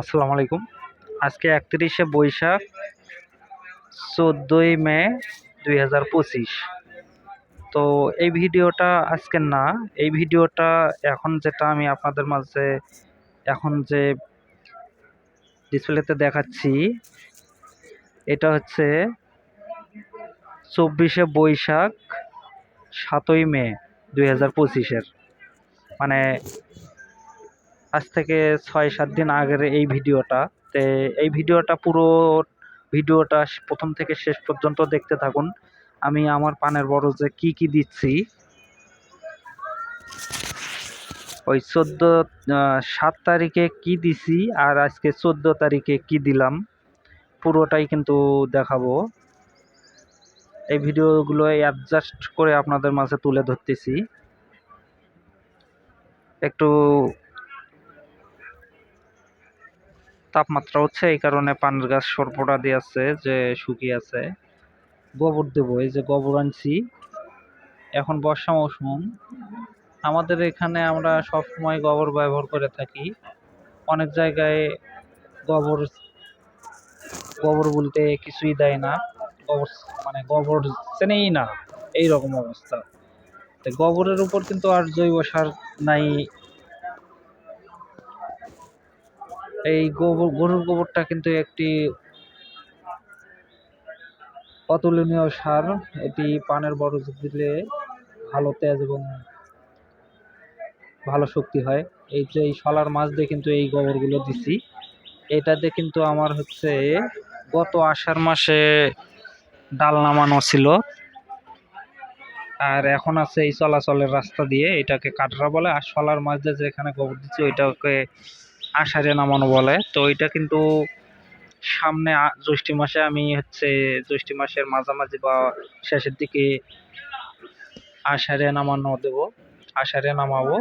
আসসালামু আলাইকুম। আজকে একত্রিশে বৈশাখ, চোদ্দোই মে দুই হাজার পঁচিশ। তো এই ভিডিওটা আজকে না, এই ভিডিওটা এখন যেটা আমি আপনাদের মাঝে এখন যে ডিসপ্লেতে দেখাচ্ছি, এটা হচ্ছে চব্বিশে বৈশাখ, সাতই মে দুই মানে আজ থেকে ছয়, সাত দিন আগের এই ভিডিওটা। তে এই ভিডিওটা পুরো ভিডিওটা প্রথম থেকে শেষ পর্যন্ত দেখতে থাকুন। আমি আমার পানের বরজে কি কি দিচ্ছি। ওই চোদ্দ সাত তারিখে কি দিছি আর আজকে চোদ্দ তারিখে কি দিলাম, পুরোটাই কিন্তু দেখাবো। এই ভিডিওগুলো অ্যাডজাস্ট করে আপনাদের মাঝে তুলে ধরতেছি। একটু তাপমাত্রা হচ্ছে এই কারণে পানের গাছ সরপটা দিয়ে আছে, যে শুকিয়ে আছে। গোবর দেবো, এই যে গোবর আনছি। এখন বর্ষা মৌসুম। আমাদের এখানে আমরা সব সময় গোবর ব্যবহার করে থাকি। অনেক জায়গায় গোবর গোবর বলতে কিছুই দেয় না। গোবর মানে গোবর চেনেই না। এই রকম অবস্থা। তো গোবরের উপর কিন্তু আর জৈব সার নাই। এই গোবর, গরুর গোবরটা কিন্তু একটি অতুলনীয় সার। এটি পানের বরজ দিলে ভালো তেজ এবং ভালো শক্তি হয়। এই যে এই শলার মাছ দিয়ে কিন্তু এই গোবরগুলো দিছি। এটাতে কিন্তু আমার হচ্ছে গত আষাঢ় মাসে ডাল নামানো ছিল। আর এখন আছে এই চলাচলের রাস্তা দিয়ে এটাকে কাটরা বলে। আর শলার মাছ দিয়ে যেখানে গোবর দিচ্ছি, ওইটাকে আষাঢ়ে নামানো বলে। তো এটা কিন্তু সামনে জ্যৈষ্ঠ মাসে আমি হচ্ছে জ্যৈষ্ঠ মাসের মাঝামাঝি বা শেষের দিকে আষাঢ়ে নামানো দেব, আষাঢ়ে নামাবো।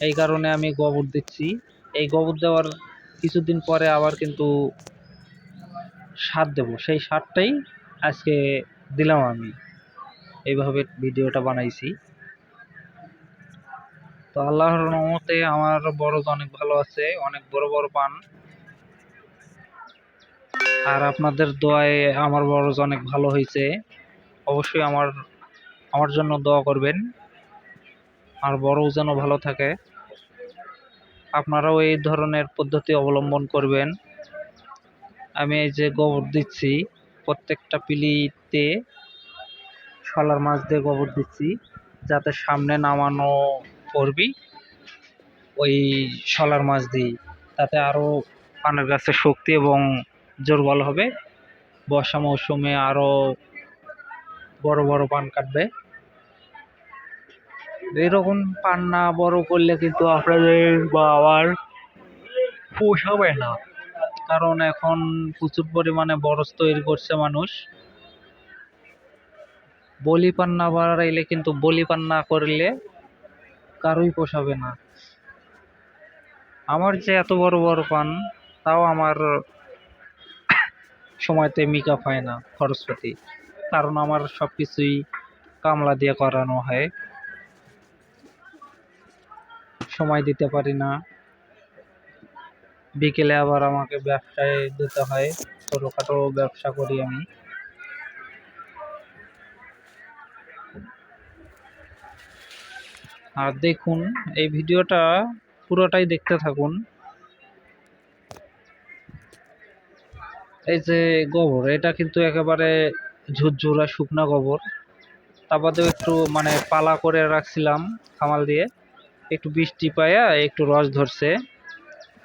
এই কারণে আমি গোবর দিচ্ছি। এই গোবর দেওয়ার কিছুদিন পরে আবার কিন্তু সার দেব। সেই সারটাই আজকে দিলাম আমি। এইভাবে ভিডিওটা বানাইছি। তো আল্লাহর রহমতে আমার বরজ অনেক ভালো আছে, অনেক বড় বড় পান। আর আপনাদের দোয়ায় আমার বরজ অনেক ভালো হয়েছে। অবশ্যই আমার আমার জন্য দোয়া করবেন। আর বড়ও যেন ভালো থাকে। আপনারাও এই ধরনের পদ্ধতি অবলম্বন করবেন। আমি এই যে গোবর দিচ্ছি, প্রত্যেকটা পিলিতে শলার মাছ দিয়ে গোবর দিচ্ছি, যাতে সামনে নামানো করবি, ওই শলার মাছ দিই। তাতে আরও পানের গাছের শক্তি এবং জোর বল হবে। বর্ষা মৌসুমে আরও বড় বড় পান কাটবে। এরকম পান না, বড় করলে কিন্তু আপনাদের বা আমার পোষাবে না। কারণ এখন প্রচুর পরিমাণে বরজ তৈরি করছে মানুষ। বলি পান না বাড়াইলে কিন্তু বলি পান না করলে কারোই পোষাবে না। আমার যে এত বড় বড় পান, তাও আমার সময়তে মেকআপ হয় না খরচপাতি কারণ আমার সব কিছুই কামলা দিয়ে করানো হয়। সময় দিতে পারি না। বিকেলে আবার আমাকে ব্যবসায় দিতে হয়। ছোটোখাটো ব্যবসা করি আমি। আর দেখুন, এই ভিডিওটা পুরোটাই দেখতে থাকুন। এই যে গোবর, এটা কিন্তু একেবারে ঝুরঝুরা শুকনা গোবর। তা বাদেও একটু মানে পালা করে রাখছিলাম খামাল দিয়ে। একটু বৃষ্টি পায়া, একটু রস ধরছে।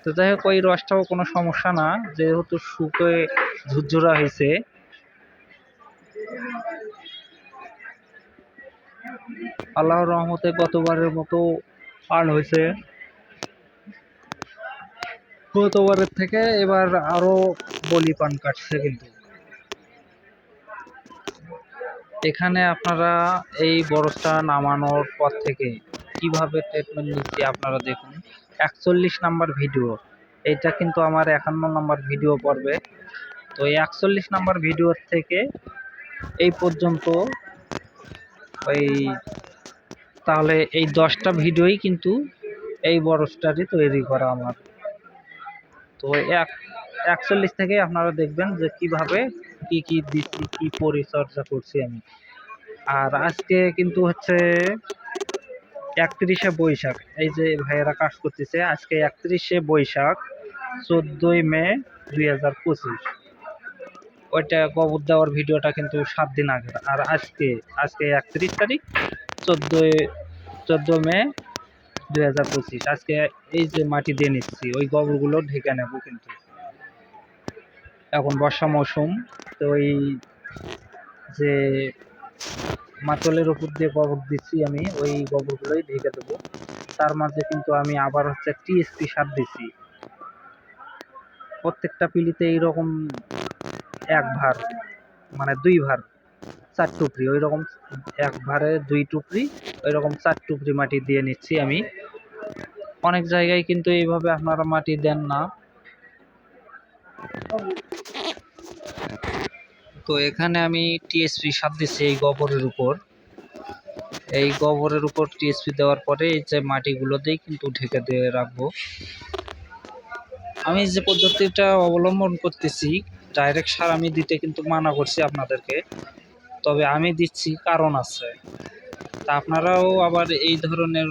তো হোক, ওই রসটাও কোনো সমস্যা না। যেহেতু শুকোয়, ঝুরঝুরা হয়েছে আল্লাহর রহমতে গতবারের মতো পার হয়েছে। গতবারের থেকে এবার আরও বলি পান কাটছে কিন্তু। এখানে আপনারা এই বরফটা নামানোর পর থেকে কীভাবে ট্রিটমেন্ট নিচ্ছি আপনারা দেখুন। একচল্লিশ নাম্বার ভিডিও এটা কিন্তু আমার একান্ন নাম্বার ভিডিও পড়বে তো এই একচল্লিশ নাম্বার ভিডিওর থেকে এই পর্যন্ত ওই তাহলে এই দশটা ভিডিওই কিন্তু এই বরসটারই তৈরি করা আমার। তো এক, একচল্লিশ থেকে আপনারা দেখবেন যে কীভাবে কি কি দিচ্ছি, কি পরিচর্যা করছি আমি। আর আজকে কিন্তু হচ্ছে একত্রিশে বৈশাখ, এই যে ভাইয়েরা কাজ করতেছে, আজকে একত্রিশে বৈশাখ, চোদ্দোই মে দুই হাজার পঁচিশ। ওইটা কবর দেওয়ার ভিডিওটা কিন্তু সাত দিন আগে। আর আজকে আজকে একত্রিশ তারিখ, চোদ্দোই, চোদ্দ মে দুই হাজার পঁচিশ। আজকে এই যে মাটি দিয়ে নিচ্ছি, ওই গোবরগুলো ঢেকে নেব কিন্তু। এখন বর্ষা মৌসুম, তো ওই যে মাতলের উপর দিয়ে গোবর দিচ্ছি আমি, ওই গোবরগুলোই ঢেকে দেবো। তার মাঝে কিন্তু আমি আবার হচ্ছে টিএসপি সার দিচ্ছি। প্রত্যেকটা পিলিতে এইরকম এক ভার মানে দুই ভার চার টুকরি ওই রকম এক ভারে দুই টুকরি ওই রকম চার টুকরি মাটি দিয়ে নিচ্ছি আমি। অনেক জায়গায় কিন্তু এইভাবে আপনারা মাটি দেন না। তো এখানে আমি টিএসপি সার দিচ্ছি এই গোবরের উপর। এই গোবরের উপর টিএসপি দেওয়ার পরে এই যে মাটিগুলো দিয়ে কিন্তু ঢেকে দিয়ে রাখব। আমি যে পদ্ধতিটা অবলম্বন করতেছি ডাইরেক্ট সার আমি দিতে কিন্তু মানা করছি আপনাদেরকে। তবে আমি দিচ্ছি, কারণ আছে। তা আপনারাও আবার এই ধরনের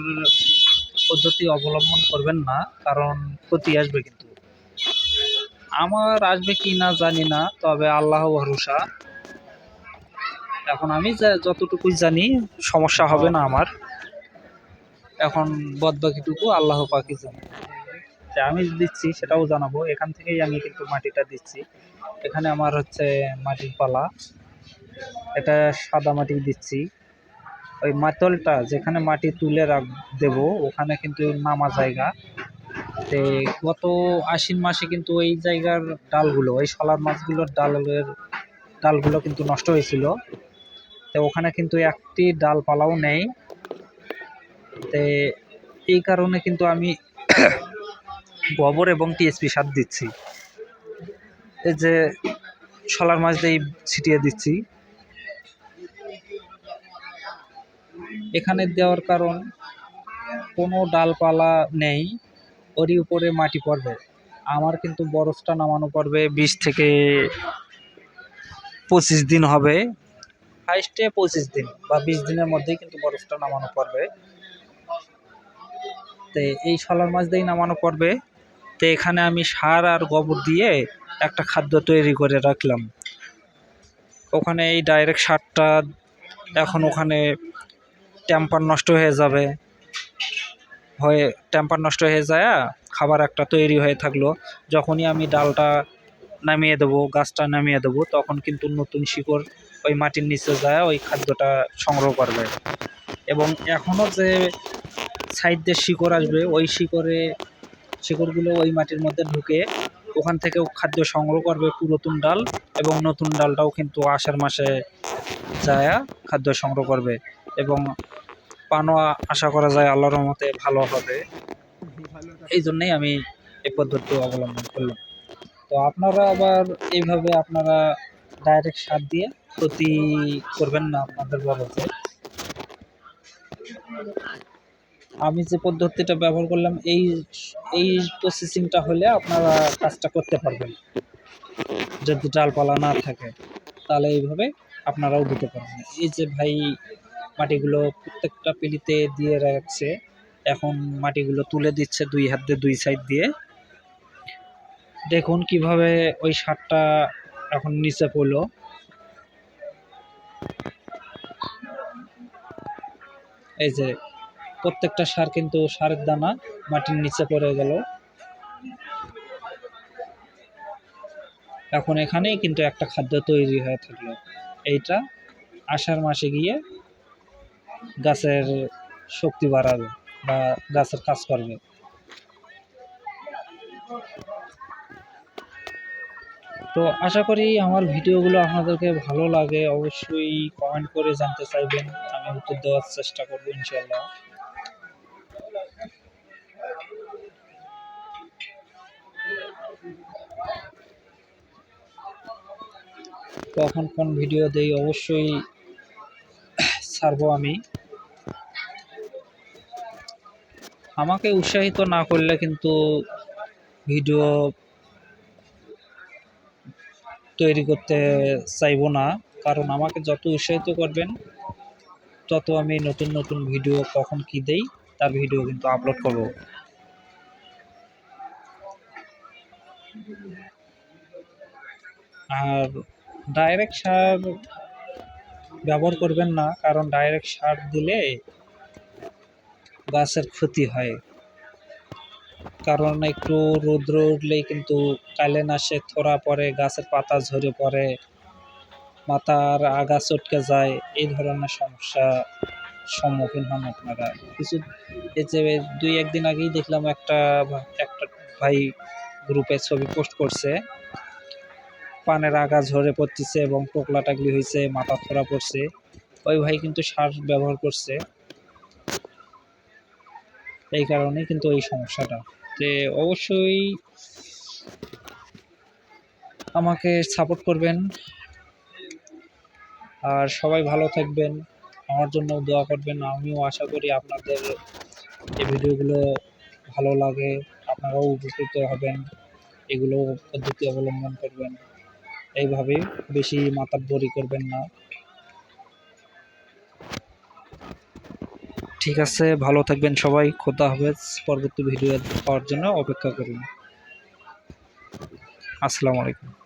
পদ্ধতি অবলম্বন করবেন না, কারণ ক্ষতি আসবে কিন্তু। আমার আসবে কি না জানি না, তবে আল্লাহ ভরসা। এখন আমি যতটুকুই জানি, সমস্যা হবে না আমার। এখন বদ বাকিটুকু আল্লাহ পাকি জানে। আমি দিচ্ছি, সেটাও জানাব। এখান থেকেই আমি কিন্তু মাটিটা দিচ্ছি। এখানে আমার হচ্ছে মাটির পালা। এটা সাদা মাটি দিচ্ছি। ওই মাতলটা যেখানে মাটি তুলে রাখ, দেব, ওখানে কিন্তু নামা জায়গা। তে গত আশ্বিন মাসে কিন্তু ওই জায়গার ডালগুলো, ওই শলার মাছগুলোর ডালের, ডালগুলো কিন্তু নষ্ট হয়েছিল। তো ওখানে কিন্তু একটি ডালপালাও নেই। তে এই কারণে কিন্তু আমি গোবর এবং টিএসপি সার দিচ্ছি। এই যে শলার মাছ দিয়ে ছিটিয়ে দিচ্ছি। এখানে দেওয়ার কারণ, কোনো ডালপালা নেই, ওরই উপরে মাটি পড়বে। আমার কিন্তু বরফটা নামানো পড়বে বিশ থেকে পঁচিশ দিন হবে। হাইস্টে পঁচিশ দিন বা বিশ দিনের মধ্যেই কিন্তু বরফটা নামানো পড়বে। তো এই শলার মাছ দিয়েই নামানো পড়বে। তো এখানে আমি সার আর গোবর দিয়ে একটা খাদ্য তৈরি করে রাখলাম। ওখানে এই ডাইরেক্ট সারটা এখন ওখানে ট্যাম্পার নষ্ট হয়ে যাবে। হয়ে ট্যাম্পার নষ্ট হয়ে যায় খাবার একটা তৈরি হয়ে থাকল। যখনই আমি ডালটা নামিয়ে দেবো, গাছটা নামিয়ে দেবো, তখন কিন্তু নতুন শিকড় ওই মাটির নিচে যায়, ওই খাদ্যটা সংগ্রহ করবে। এবং এখনও যে সাইড দিয়ে শিকড় আসবে, ওই শিকড়ে, শিকড়গুলো ওই মাটির মধ্যে ঢুকে ওখান থেকেও খাদ্য সংগ্রহ করবে পুরাতন ডাল এবং নতুন ডালটাও কিন্তু আষাঢ় মাসে যায়, খাদ্য সংগ্রহ করবে। এবং পানও আশা করা যায় আল্লাহর রহমতে ভালো হবে। এই জন্যেই আমি এই পদ্ধতি অবলম্বন করলাম। তো আপনারা আবার এইভাবে আপনারা ডাইরেক্ট সার দিয়ে ক্ষতি করবেন না আপনাদের বড়তে আমি যে পদ্ধতিটা ব্যবহার করলাম, এই এই প্রসেসিংটা হলে আপনারা কাজটা করতে পারবেন। যদি ডালপালা না থাকে, তাহলে এইভাবে আপনারাও দিতে পারবেন এই যে ভাই মাটিগুলো প্রত্যেকটা পিলিতে দিয়ে রাখছে, এখন মাটিগুলো তুলে দিচ্ছে দুই হাত দিয়ে, দুই সাইড দিয়ে। দেখুন কীভাবে ওই সারটা এখন নিচে পড়ল। এই যে প্রত্যেকটা সার কিন্তু সারের দানা মাটির নিচে পড়ে গেল। এখন এখানেই কিন্তু একটা খাদ্য তৈরি হয়ে থাকল। এইটা আষাঢ় মাসে গিয়ে গাছের শক্তি বাড়াবে বা গাছের কাজ করবে। তো আশা করি আমার ভিডিওগুলো আপনাদেরকে ভালো লাগে। অবশ্যই কমেন্ট করে জানতে চাইবেন। আমি উত্তর দেওয়ার চেষ্টা করব ইনশাল্লাহ কখন কোন ভিডিও দেই, অবশ্যই ছাড়বো আমি। আমাকে উৎসাহিত না করলে কিন্তু ভিডিও তৈরি করতে চাইব না। কারণ আমাকে যত উৎসাহিত করবেন, তত আমি নতুন নতুন ভিডিও কখন কি দেই, তার ভিডিও কিন্তু আপলোড করব। আর ডাইরেক্ট সার ব্যবহার করবেন না, কারণ ডাইরেক্ট সার দিলে গাছের ক্ষতি হয়। কারণ একটু রৌদ্র উঠলেই কিন্তু কালেন আসে, থোড়া পরে গাছের পাতা ঝরে পড়ে, মাথার আগা চটকে যায়, এই ধরনের সমস্যা সম্মুখীন হন আপনারা। কিছু এই যে দুই একদিন আগেই দেখলাম একটা একটা ভাই গ্রুপে ছবি পোস্ট করছে। পানের আগা ঝরে পড়তেছে এবং টোকলা টাকলি হয়েছে মাথা থোড়া পড়ছে। ওই ভাই কিন্তু সার ব্যবহার করছে। এই কারণে কিন্তু এই সমস্যাটা। যে অবশ্যই আমাকে সাপোর্ট করবেন। আর সবাই ভালো থাকবেন। আমার জন্য দোয়া করবেন। আমিও আশা করি আপনাদের এই ভিডিওগুলো ভালো লাগে। আপনারাও উপকৃত হবেন। এগুলো পদ্ধতি অবলম্বন করবেন। এইভাবে বেশি মাতাব্বরি করবেন না। ঠিক আছে, ভালো থাকবেন সবাই। খোদা হাফেজ। পরবর্তী ভিডিও পাওয়ার জন্য অপেক্ষা করুন। আসসালামু আলাইকুম।